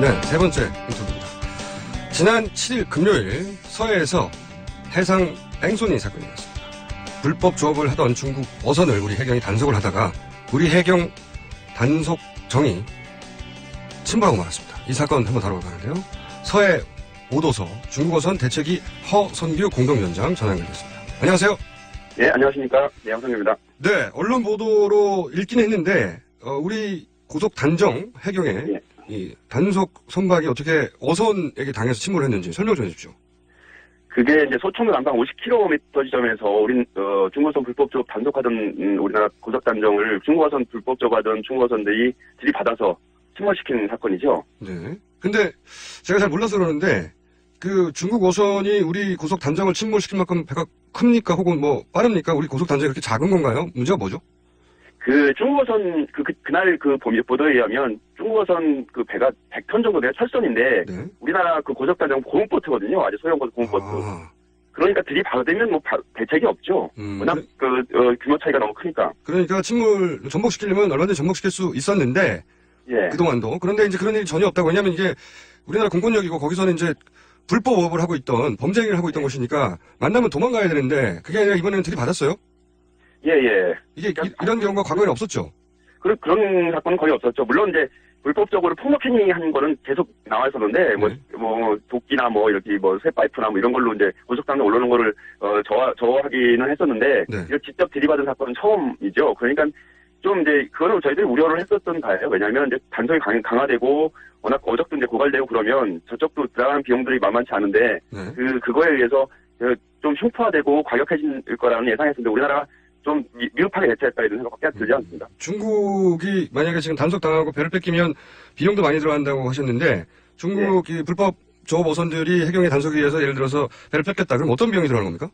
네, 세 번째 인터뷰입니다. 지난 7일 금요일 서해에서 해상 뺑소니 사건이 났습니다. 불법 조업을 하던 중국 어선을 우리 해경이 단속을 하다가 우리 해경 단속 정이 침범하고 말았습니다. 이 사건 한번 다뤄볼 하는데요. 서해 5도서 중국어선 대책위 허선규 공동위원장 전화 연결됐습니다. 안녕하세요. 네, 안녕하십니까. 네, 양성입니다. 네, 언론 보도로 읽긴 했는데 어, 우리 고속 단정 해경의 예. 이 단속 선박이 어떻게 어선에게 당해서 침몰을 했는지 설명 좀 해주십시오. 그게 이제 소총로 남방 50km 지점에서 우린 어, 중국어선 불법적 단속하던 음, 우리나라 고속 단정을 중국어선 불법적 하던 중국어선들이 들이받아서 침몰시킨 사건이죠. 네. 근데 제가 잘 몰라서 그러는데 그 중국 어선이 우리 고속 단정을 침몰시킨 만큼 배가 큽니까? 혹은 뭐 빠릅니까? 우리 고속 단정이 그렇게 작은 건가요? 문제가 뭐죠? 그 중국어선 그, 그 그날 그 보- 보도에 의하면 중국어선 그 배가 100톤 정도 되는 철선인데 네. 우리나라 그 고속 단정 고흥보트거든요. 아주 소형 고속 고흥보트. 아, 그러니까 들이받으면 뭐 바- 대책이 없죠. 음, 워낙 그 어, 규모 차이가 너무 크니까. 그러니까 침몰 전복시키려면 얼마든지 전복시킬 수 있었는데 예. 그동안도 그런데 이제 그런 일이 전혀 없다고 왜냐하면 이게 우리나라 공권력이고 거기서는 이제 불법업을 하고 있던 범죄 행위를 하고 있던 곳이니까 만나면 도망가야 되는데 그게 아니라 이번에는 들이받았어요. 예, 예. 이게 이, 런 경우가 과거에는 없었죠. 그, 그런 사건은 거의 없었죠. 물론 이제 불법적으로 폭력행위 하는 거는 계속 나와 있었는데, 뭐, 네. 뭐, 도끼나 뭐, 이렇게 뭐, 쇠파이프나 뭐 이런 걸로 이제 고속당에 올라오는 거를, 어, 저하, 저하기는 했었는데, 네. 이걸 직접 들이받은 사건은 처음이죠. 그러니까 좀 이제, 그거는 저희들이 우려를 했었던 바예요. 왜냐면 이제 단속이 강, 강화되고, 워낙 어적도 이제 고갈되고 그러면 저쪽도 들어가는 비용들이 만만치 않은데, 네. 그, 그거에 의해서 그, 좀 흉포화되고 과격해질 거라는 예상했는데, 우리나라가 좀 미- 미흡하게 대처했다 이런 생각밖에 들지 않습니다. 중국이 만약에 지금 단속 당하고 배를 뺏기면 비용도 많이 들어간다고 하셨는데 중국 이 불법 조업 어선들이 해경의 단속에 의해서 예를 들어서 배를 뺏겼다. 그럼 어떤 비용이 들어가는 겁니까?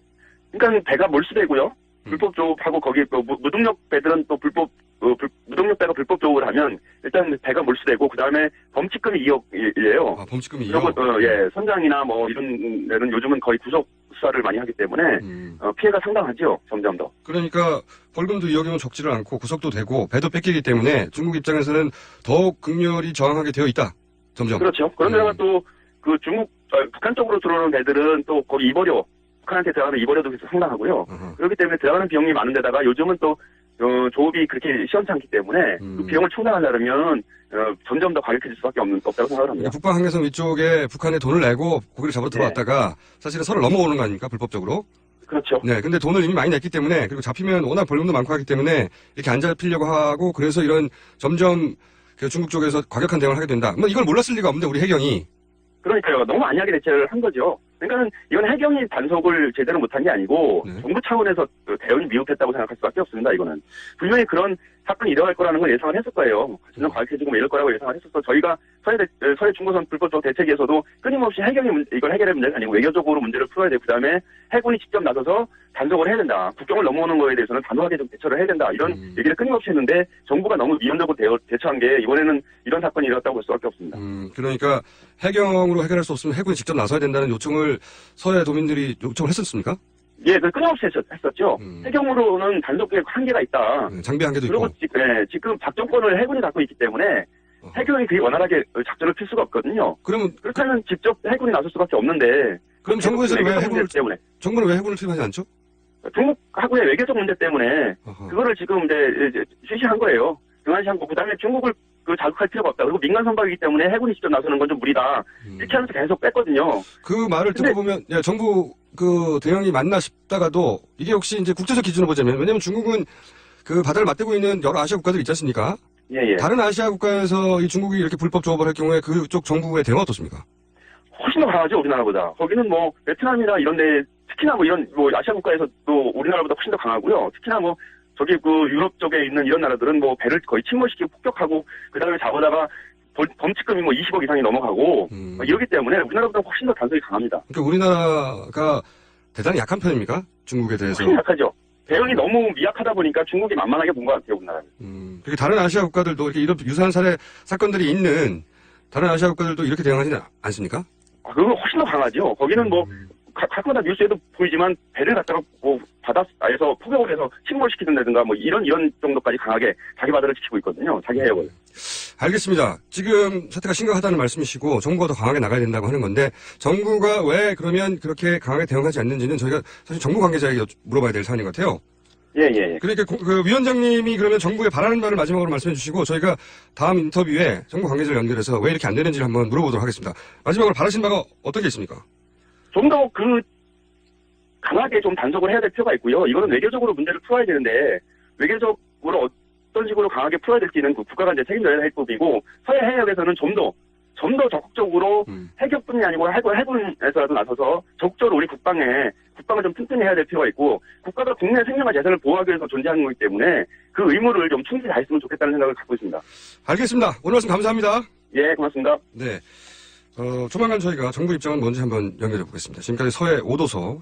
그러니까 배가 몰수되고요. 음. 불법 조업하고 거기 또 무- 무동력 배들은 또 불법 어, 불- 무동력 배가 불법 조업을 하면 일단 배가 몰수되고 그 다음에 범칙금이 2억이에요. 아, 범칙금이 그리고 2억. 어, 예 선장이나 뭐 이런 데는 요즘은 거의 구속 수사를 많이 하기 때문에 음. 어, 피해가 상당하죠. 점점 더. 그러니까 벌금도 2억이면 적지를 않고 구속도 되고 배도 뺏기기 때문에 중국 입장에서는 더욱 극렬히 저항하게 되어 있다. 점점. 그렇죠. 그런데다가 음. 또그 중국 어, 북한 쪽으로 들어오는 배들은 또 거기 이버료 북한한테 들어가는 이버료도 상당하고요. 어허. 그렇기 때문에 들어가는 비용이 많은데다가 요즘은 또 어, 조업이 그렇게 시원찮기 때문에 음. 그 비용을 충당하려면 어, 점점 더 과격해질 수밖에 없는 없다고 생각을 합니다. 북방 항해선 위쪽에 북한에 돈을 내고 고기를 잡으러 네. 들어왔다가 사실은 서로 넘어오는 거 아닙니까? 불법적으로. 그렇죠. 네, 근데 돈을 이미 많이 냈기 때문에 그리고 잡히면 워낙 벌금도 많고 하기 때문에 이렇게 안 잡히려고 하고 그래서 이런 점점 그 중국 쪽에서 과격한 대응을 하게 된다. 뭐 이걸 몰랐을 리가 없는데 우리 해경이 그러니까요. 너무 안이하게 대처를 한 거죠. 그러니까는 이건 해경이 단속을 제대로 못한 게 아니고 네. 정부 차원에서 그 대응이 미흡했다고 생각할 수밖에 없습니다. 이거는 분명히 그런 사건이 일어날 거라는 걸 예상을 했을 거예요. 점점 과격해지고 뭐 이럴 거라고 예상을 했었어. 저희가 서해 대, 서해 중고선 불법적 대책에서도 끊임없이 해경이 문- 이걸 해결할 문제가 아니고 외교적으로 문제를 풀어야 되고 그다음에 해군이 직접 나서서 단속을 해야 된다. 국경을 넘어오는 거에 대해서는 단호하게 좀 대처를 해야 된다. 이런 음. 얘기를 끊임없이 했는데 정부가 너무 미온적으로 대어, 대처한 게 이번에는 이런 사건이 일어났다고 볼 수밖에 없습니다. 음, 그러니까 해경으로 해결할 수 없으면 해군이 직접 나서야 된다는 요청을 서해 도민들이 요청을 했었습니까? 예, 그 끊임없이 했었, 했었죠. 음. 해경으로는 단속에 한계가 있다. 네, 장비 한개도 그리고 있고. 지, 예, 지금 작전권을 해군이 갖고 있기 때문에 어허. 해경이 그게 원활하게 작전을 필 수가 없거든요. 그러면 그, 그렇다면 직접 해군이 나설 수밖에 없는데 그럼 정부에서는 왜 해군을 때문에 정부는 왜 해군을 투입하지 않죠? 중국하고의 외교적 문제 때문에 어허. 그거를 지금 이제 이제 실시한 거예요. 등한시한 거 그다음에 중국을 그 자극할 필요가 없다. 그리고 민간 선박이기 때문에 해군이 직접 나서는 건 좀 무리다. 음. 이렇게 하면서 계속 뺐거든요. 그 말을 듣고 근데- 보면 예, 정부 그 대응이 맞나 싶다가도 이게 혹시 이제 국제적 기준으로 보자면 왜냐면 중국은 그 바다를 맞대고 있는 여러 아시아 국가들 있지 않습니까? 예, 예. 다른 아시아 국가에서 이 중국이 이렇게 불법 조업을 할 경우에 그쪽 정부의 대응 어떻습니까? 훨씬 더 강하죠 우리나라보다. 거기는 뭐 베트남이나 이런데 특히나 뭐 이런 뭐 아시아 국가에서 또 우리나라보다 훨씬 더 강하고요. 특히나 뭐 저기 그 유럽 쪽에 있는 이런 나라들은 뭐 배를 거의 침몰시키고 폭격하고 그 다음에 잡아다가 벌- 범칙금이 뭐 20억 이상이 넘어가고 음. 뭐 이러기 때문에 우리나라보다 훨씬 더 단속이 강합니다. 그러니까 우리나라가 대단히 약한 편입니까? 중국에 대해서. 훨씬 약하죠. 대응이 너무 미약하다 보니까 중국이 만만하게 본 것 같아요 우리나라는. 음, 그리고 다른 아시아 국가들도 이렇게 이런 유사한 사례 사건들이 있는 다른 아시아 국가들도 이렇게 대응하지는 않습니까? 아, 그건 훨씬 더 강하죠. 거기는 뭐 음. 가- 가끔가다 뉴스에도 보이지만 배를 갖다가 뭐 바다에서 포격을 해서 침몰시키는다든가 뭐 이런 이런 정도까지 강하게 자기 바다를 지키고 있거든요. 자기 해역을. 알겠습니다. 지금 사태가 심각하다는 말씀이시고 정부가 더 강하게 나가야 된다고 하는 건데 정부가 왜 그러면 그렇게 강하게 대응하지 않는지는 저희가 사실 정부 관계자에게 물어봐야 될 사안인 것 같아요. 예, 예, 예. 그러니까 고- 그 위원장님이 그러면 정부에 바라는 바를 마지막으로 말씀해 주시고 저희가 다음 인터뷰에 정부 관계자를 연결해서 왜 이렇게 안 되는지를 한번 물어보도록 하겠습니다. 마지막으로 바라신 바가 어떤 게 있습니까? 좀 더 그 강하게 좀 단속을 해야 될 필요가 있고요. 이거는 외교적으로 문제를 풀어야 되는데 외교적으로 어떤 식으로 강하게 풀어야 될지는 그 국가가 이제 책임져야 할 부분이고 서해 해역에서는 좀 더 좀더 적극적으로 음. 해격뿐이 아니고 해군 해군에서라도 나서서 적극적으로 우리 국방에 국방을 좀 튼튼히 해야 될 필요가 있고 국가가 국내 생명과 재산을 보호하기 위해서 존재하는 거기 때문에 그 의무를 좀 충실히 다했으면 좋겠다는 생각을 갖고 있습니다. 알겠습니다. 오늘 말씀 감사합니다. 예, 고맙습니다. 네. 어, 조만간 저희가 정부 입장은 뭔지 한번 연결해 보겠습니다. 지금까지 서해 5도서